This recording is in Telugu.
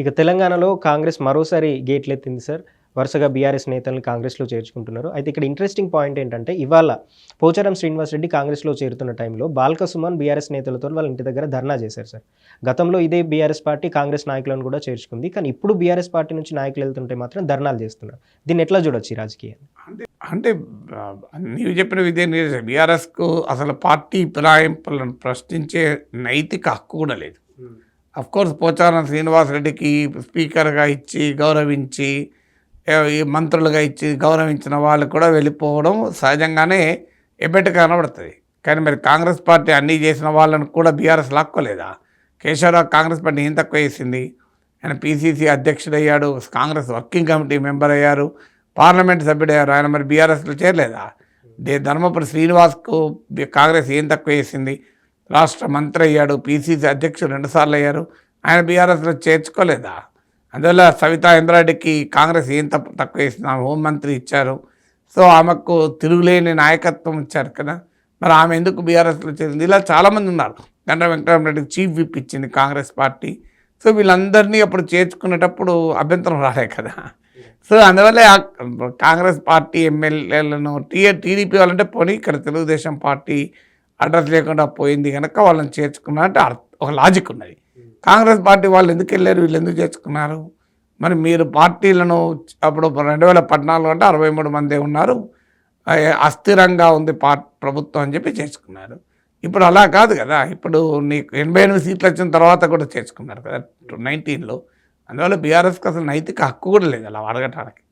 ఇక తెలంగాణలో కాంగ్రెస్ మరోసారి గేట్లెత్తింది సార్. వరుసగా బీఆర్ఎస్ నేతల్ని కాంగ్రెస్లో చేర్చుకుంటున్నారు. అయితే ఇక్కడ ఇంట్రెస్టింగ్ పాయింట్ ఏంటంటే ఇవాళ పోచారం శ్రీనివాస్ రెడ్డి కాంగ్రెస్లో చేరుతున్న టైంలో బాల్క సుమన్ బీఆర్ఎస్ నేతలతో వాళ్ళ ఇంటి దగ్గర ధర్నా చేశారు సార్. గతంలో ఇదే బీఆర్ఎస్ పార్టీ కాంగ్రెస్ నాయకులను కూడా చేర్చుకుంది. కానీ ఇప్పుడు బీఆర్ఎస్ పార్టీ నుంచి నాయకులు వెళ్తుంటే మాత్రం ధర్నాలు చేస్తున్నారు. దీన్ని ఎట్లా చూడొచ్చు ఈ రాజకీయాన్ని? అంటే అంటే నీవు చెప్పిన విధే బీఆర్ఎస్కు అసలు పార్టీ ఫిరాయింపులను ప్రశ్నించే నైతిక హక్కు కూడా లేదు. అఫ్ కోర్స్ పోచారం శ్రీనివాసరెడ్డికి స్పీకర్గా ఇచ్చి గౌరవించి మంత్రులుగా ఇచ్చి గౌరవించిన వాళ్ళు కూడా వెళ్ళిపోవడం సహజంగానే ఎబ్బెట్టు కనబడుతుంది కానీ మరి కాంగ్రెస్ పార్టీ అన్నీ చేసిన వాళ్ళని కూడా బీఆర్ఎస్ లాక్కోలేదా? కేశవరావు కాంగ్రెస్ పార్టీ ఏం తక్కువ చేసింది? ఆయన పీసీసీ అధ్యక్షుడయ్యాడు కాంగ్రెస్ వర్కింగ్ కమిటీ మెంబర్ అయ్యారు పార్లమెంట్ సభ్యుడయ్యారు ఆయన మరి బీఆర్ఎస్లో చేరలేదా? దే ధర్మపురి శ్రీనివాస్కు కాంగ్రెస్ ఏం తక్కువ చేసింది? రాష్ట్ర మంత్రి అయ్యాడు పీసీసీ అధ్యక్షుడు రెండుసార్లు అయ్యారు. ఆయన బీఆర్ఎస్లో చేర్చుకోలేదా? అందువల్ల సవితా ఇంద్రారెడ్డికి కాంగ్రెస్ ఏం తప్పు తక్కువ చేసింది? హోంమంత్రి ఇచ్చారు. సో ఆమెకు తిరుగులేని నాయకత్వం ఇచ్చారు కదా. మరి ఆమె ఎందుకు బీఆర్ఎస్లో చేరింది ఇలా చాలామంది ఉన్నారు. గండ్ర వెంకటరామరెడ్డికి చీఫ్ విప్ ఇచ్చింది కాంగ్రెస్ పార్టీ. సో వీళ్ళందరినీ అప్పుడు చేర్చుకునేటప్పుడు అభ్యంతరం రాలే కదా. సో అందువల్ల కాంగ్రెస్ పార్టీ ఎమ్మెల్యేలను టీ టీడీపీ వాళ్ళంటే పోనీ ఇక్కడ తెలుగుదేశం పార్టీ అడ్రస్ లేకుండా పోయింది కనుక వాళ్ళని చేర్చుకున్నారంటే అంటే ఒక లాజిక్ ఉన్నది. కాంగ్రెస్ పార్టీ వాళ్ళు ఎందుకు వెళ్ళారు? వీళ్ళు ఎందుకు చేర్చుకున్నారు? మరి మీరు పార్టీలను అప్పుడు రెండు వేల పద్నాలుగు అంటే అరవై మూడు మంది ఉన్నారు. అస్థిరంగా ఉంది పా ప్రభుత్వం అని చెప్పి చేర్చుకున్నారు. ఇప్పుడు అలా కాదు కదా. ఇప్పుడు నీకు ఎనభై ఎనిమిది సీట్లు వచ్చిన తర్వాత కూడా చేర్చుకున్నారు కదా. నైన్టీన్లో. అందువల్ల బీఆర్ఎస్కి అసలు నైతిక హక్కు కూడా లేదు అలా అడగటానికి.